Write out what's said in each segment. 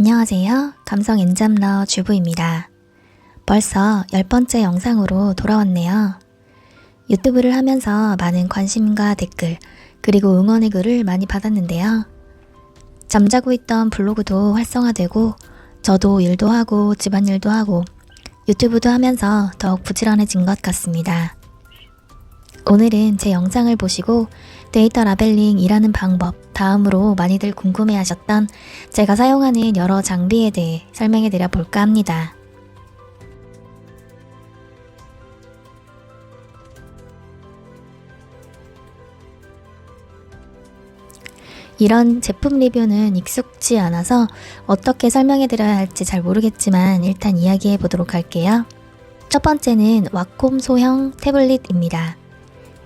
안녕하세요. 감성 엔잡러 주부입니다. 벌써 열 번째 영상으로 돌아왔네요. 유튜브를 하면서 많은 관심과 댓글, 그리고 응원의 글을 많이 받았는데요. 잠자고 있던 블로그도 활성화되고, 저도 일도 하고, 집안일도 하고, 유튜브도 하면서 더욱 부지런해진 것 같습니다. 오늘은 제 영상을 보시고 데이터 라벨링 일하는 방법, 다음으로 많이들 궁금해 하셨던 제가 사용하는 여러 장비에 대해 설명해 드려 볼까 합니다. 이런 제품 리뷰는 익숙지 않아서 어떻게 설명해 드려야 할지 잘 모르겠지만 일단 이야기해 보도록 할게요. 첫 번째는 와콤 소형 태블릿입니다.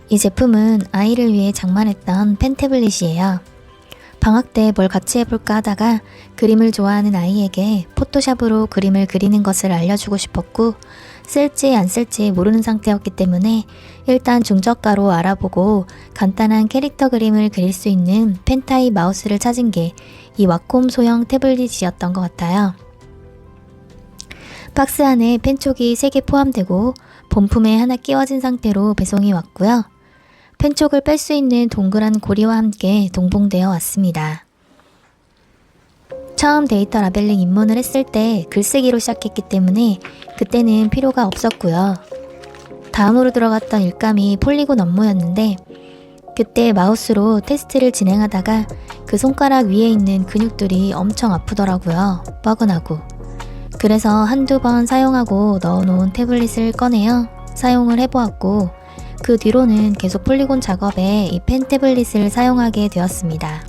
이 제품은 아이를 위해 장만했던 펜 태블릿이에요. 방학 때 뭘 같이 해볼까 하다가 그림을 좋아하는 아이에게 포토샵으로 그림을 그리는 것을 알려주고 싶었고 쓸지 안 쓸지 모르는 상태였기 때문에 일단 중저가로 알아보고 간단한 캐릭터 그림을 그릴 수 있는 펜타입 마우스를 찾은 게 이 와콤 소형 태블릿이었던 것 같아요. 박스 안에 펜촉이 3개 포함되고 본품에 하나 끼워진 상태로 배송이 왔고요. 펜촉을 뺄 수 있는 동그란 고리와 함께 동봉되어 왔습니다. 처음 데이터 라벨링 입문을 했을 때 글쓰기로 시작했기 때문에 그때는 필요가 없었고요. 다음으로 들어갔던 일감이 폴리곤 업무였는데 그때 마우스로 테스트를 진행하다가 그 손가락 위에 있는 근육들이 엄청 아프더라고요. 뻐근하고. 그래서 한두 번 사용하고 넣어놓은 태블릿을 꺼내어 사용을 해보았고 그 뒤로는 계속 폴리곤 작업에 이 펜 태블릿을 사용하게 되었습니다.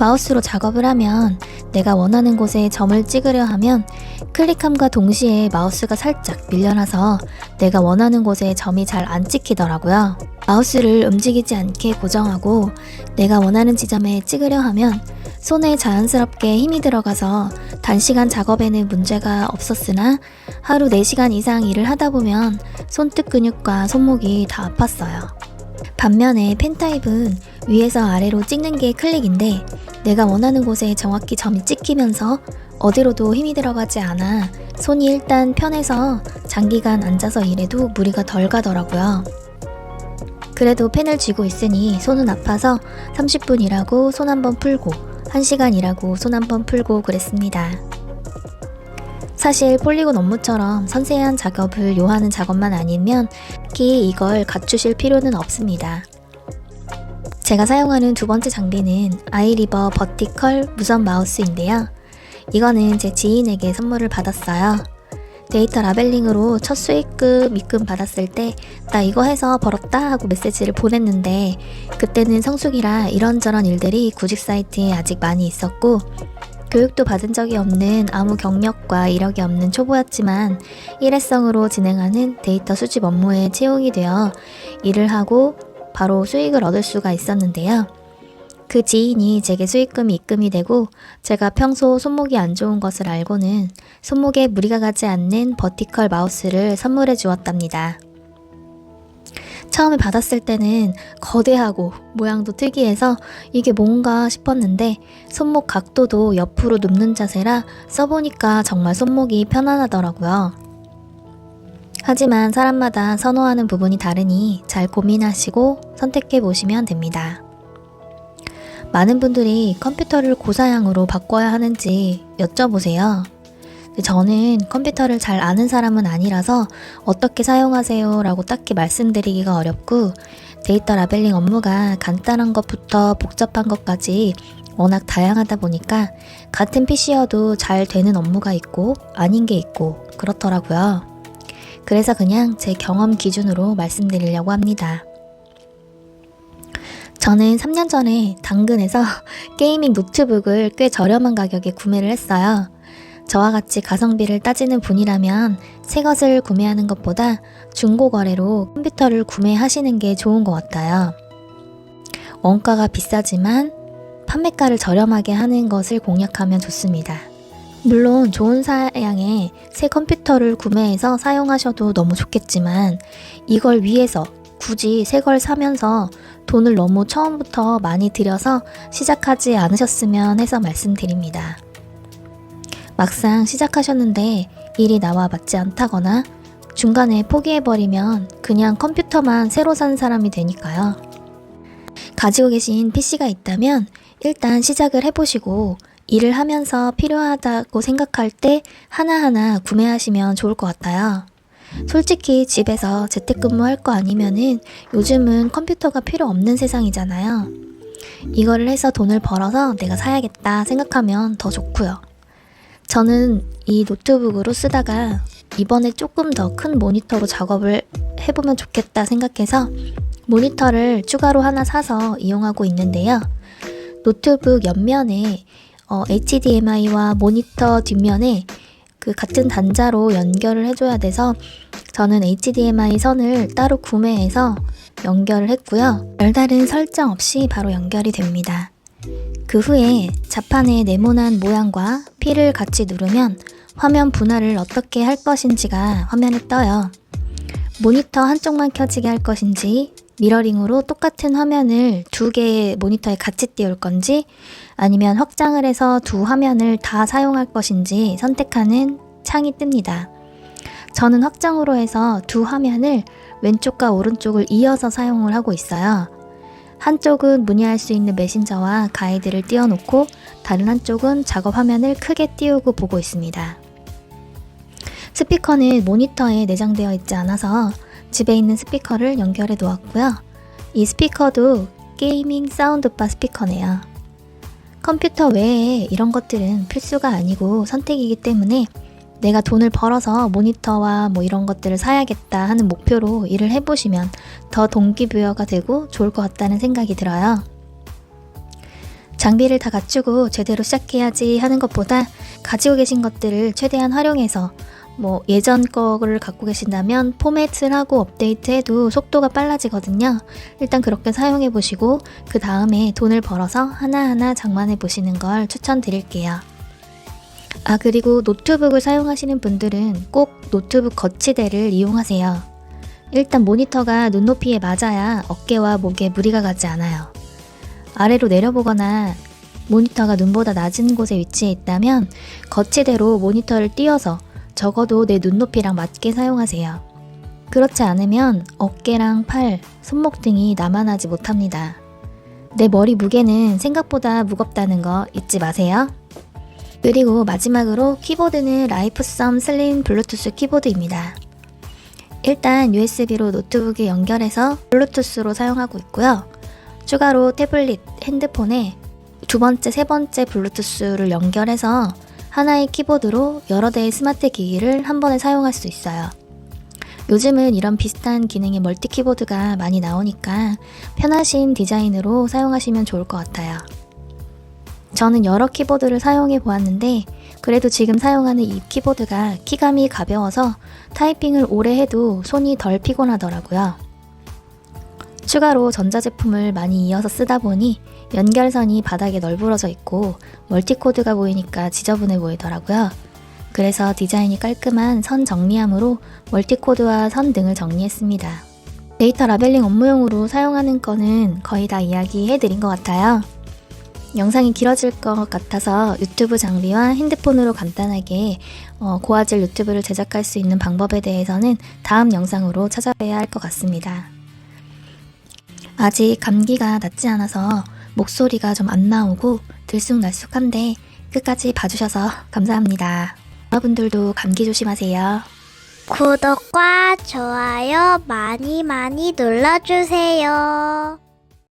마우스로 작업을 하면 내가 원하는 곳에 점을 찍으려 하면 클릭함과 동시에 마우스가 살짝 밀려나서 내가 원하는 곳에 점이 잘 안 찍히더라고요. 마우스를 움직이지 않게 고정하고 내가 원하는 지점에 찍으려 하면 손에 자연스럽게 힘이 들어가서 단시간 작업에는 문제가 없었으나 하루 4시간 이상 일을 하다 보면 손끝 근육과 손목이 다 아팠어요. 반면에 펜 타입은 위에서 아래로 찍는 게 클릭인데 내가 원하는 곳에 정확히 점이 찍히면서 어디로도 힘이 들어가지 않아 손이 일단 편해서 장기간 앉아서 일해도 무리가 덜 가더라고요. 그래도 펜을 쥐고 있으니 손은 아파서 30분 일하고 손 한번 풀고 1시간 일하고 손 한 번 풀고 그랬습니다. 사실 폴리곤 업무처럼 섬세한 작업을 요하는 작업만 아니면 특히 이걸 갖추실 필요는 없습니다. 제가 사용하는 두 번째 장비는 아이리버 버티컬 무선 마우스인데요. 이거는 제 지인에게 선물을 받았어요. 데이터 라벨링으로 첫 수익금 입금 받았을 때 나 이거 해서 벌었다 하고 메시지를 보냈는데 그때는 성수기라 이런저런 일들이 구직 사이트에 아직 많이 있었고 교육도 받은 적이 없는 아무 경력과 이력이 없는 초보였지만 일회성으로 진행하는 데이터 수집 업무에 채용이 되어 일을 하고 바로 수익을 얻을 수가 있었는데요. 그 지인이 제게 수익금이 입금이 되고 제가 평소 손목이 안 좋은 것을 알고는 손목에 무리가 가지 않는 버티컬 마우스를 선물해 주었답니다. 처음에 받았을 때는 거대하고 모양도 특이해서 이게 뭔가 싶었는데 손목 각도도 옆으로 눕는 자세라 써보니까 정말 손목이 편안하더라고요. 하지만 사람마다 선호하는 부분이 다르니 잘 고민하시고 선택해 보시면 됩니다. 많은 분들이 컴퓨터를 고사양으로 바꿔야 하는지 여쭤보세요. 저는 컴퓨터를 잘 아는 사람은 아니라서 어떻게 사용하세요 라고 딱히 말씀드리기가 어렵고 데이터 라벨링 업무가 간단한 것부터 복잡한 것까지 워낙 다양하다 보니까 같은 PC여도 잘 되는 업무가 있고 아닌 게 있고 그렇더라고요. 그래서 그냥 제 경험 기준으로 말씀드리려고 합니다. 저는 3년 전에 당근에서 게이밍 노트북을 꽤 저렴한 가격에 구매를 했어요. 저와 같이 가성비를 따지는 분이라면 새 것을 구매하는 것보다 중고 거래로 컴퓨터를 구매하시는 게 좋은 것 같아요. 원가가 비싸지만 판매가를 저렴하게 하는 것을 공략하면 좋습니다. 물론 좋은 사양의 새 컴퓨터를 구매해서 사용하셔도 너무 좋겠지만 이걸 위해서 굳이 새 걸 사면서 돈을 너무 처음부터 많이 들여서 시작하지 않으셨으면 해서 말씀드립니다. 막상 시작하셨는데 일이 나와 맞지 않다거나 중간에 포기해버리면 그냥 컴퓨터만 새로 산 사람이 되니까요. 가지고 계신 PC가 있다면 일단 시작을 해보시고 일을 하면서 필요하다고 생각할 때 하나하나 구매하시면 좋을 것 같아요. 솔직히 집에서 재택근무할 거 아니면은 요즘은 컴퓨터가 필요 없는 세상이잖아요. 이거를 해서 돈을 벌어서 내가 사야겠다 생각하면 더 좋고요. 저는 이 노트북으로 쓰다가 이번에 조금 더 큰 모니터로 작업을 해보면 좋겠다 생각해서 모니터를 추가로 하나 사서 이용하고 있는데요. 노트북 옆면에 어, HDMI와 모니터 뒷면에 그 같은 단자로 연결을 해줘야 돼서 저는 HDMI 선을 따로 구매해서 연결을 했고요. 별다른 설정 없이 바로 연결이 됩니다. 그 후에 자판의 네모난 모양과 P를 같이 누르면 화면 분할을 어떻게 할 것인지가 화면에 떠요. 모니터 한쪽만 켜지게 할 것인지, 미러링으로 똑같은 화면을 두 개의 모니터에 같이 띄울 건지, 아니면 확장을 해서 두 화면을 다 사용할 것인지 선택하는 창이 뜹니다. 저는 확장으로 해서 두 화면을 왼쪽과 오른쪽을 이어서 사용을 하고 있어요. 한쪽은 문의할 수 있는 메신저와 가이드를 띄워놓고 다른 한쪽은 작업 화면을 크게 띄우고 보고 있습니다. 스피커는 모니터에 내장되어 있지 않아서 집에 있는 스피커를 연결해 놓았고요. 이 스피커도 게이밍 사운드바 스피커네요. 컴퓨터 외에 이런 것들은 필수가 아니고 선택이기 때문에 내가 돈을 벌어서 모니터와 뭐 이런 것들을 사야겠다 하는 목표로 일을 해보시면 더 동기부여가 되고 좋을 것 같다는 생각이 들어요. 장비를 다 갖추고 제대로 시작해야지 하는 것보다 가지고 계신 것들을 최대한 활용해서 뭐 예전 거를 갖고 계신다면 포맷을 하고 업데이트해도 속도가 빨라지거든요. 일단 그렇게 사용해 보시고 그 다음에 돈을 벌어서 하나하나 장만해 보시는 걸 추천드릴게요. 아 그리고 노트북을 사용하시는 분들은 꼭 노트북 거치대를 이용하세요. 일단 모니터가 눈높이에 맞아야 어깨와 목에 무리가 가지 않아요. 아래로 내려보거나 모니터가 눈보다 낮은 곳에 위치해 있다면 거치대로 모니터를 띄워서 적어도 내 눈높이랑 맞게 사용하세요. 그렇지 않으면 어깨랑 팔, 손목 등이 남아나지 못합니다. 내 머리 무게는 생각보다 무겁다는 거 잊지 마세요. 그리고 마지막으로 키보드는 라이프썸 슬림 블루투스 키보드입니다. 일단 USB로 노트북에 연결해서 블루투스로 사용하고 있고요. 추가로 태블릿, 핸드폰에 두 번째, 세 번째 블루투스를 연결해서 하나의 키보드로 여러 대의 스마트 기기를 한 번에 사용할 수 있어요. 요즘은 이런 비슷한 기능의 멀티 키보드가 많이 나오니까 편하신 디자인으로 사용하시면 좋을 것 같아요. 저는 여러 키보드를 사용해 보았는데 그래도 지금 사용하는 이 키보드가 키감이 가벼워서 타이핑을 오래 해도 손이 덜 피곤하더라고요. 추가로 전자제품을 많이 이어서 쓰다 보니 연결선이 바닥에 널브러져 있고 멀티코드가 보이니까 지저분해 보이더라고요. 그래서 디자인이 깔끔한 선 정리함으로 멀티코드와 선 등을 정리했습니다. 데이터 라벨링 업무용으로 사용하는 거는 거의 다 이야기해 드린 것 같아요. 영상이 길어질 것 같아서 유튜브 장비와 핸드폰으로 간단하게 어, 고화질 유튜브를 제작할 수 있는 방법에 대해서는 다음 영상으로 찾아뵈야 할 것 같습니다. 아직 감기가 낫지 않아서 목소리가 좀 안 나오고 들쑥날쑥한데 끝까지 봐주셔서 감사합니다. 여러분들도 감기 조심하세요. 구독과 좋아요 많이 많이 눌러주세요.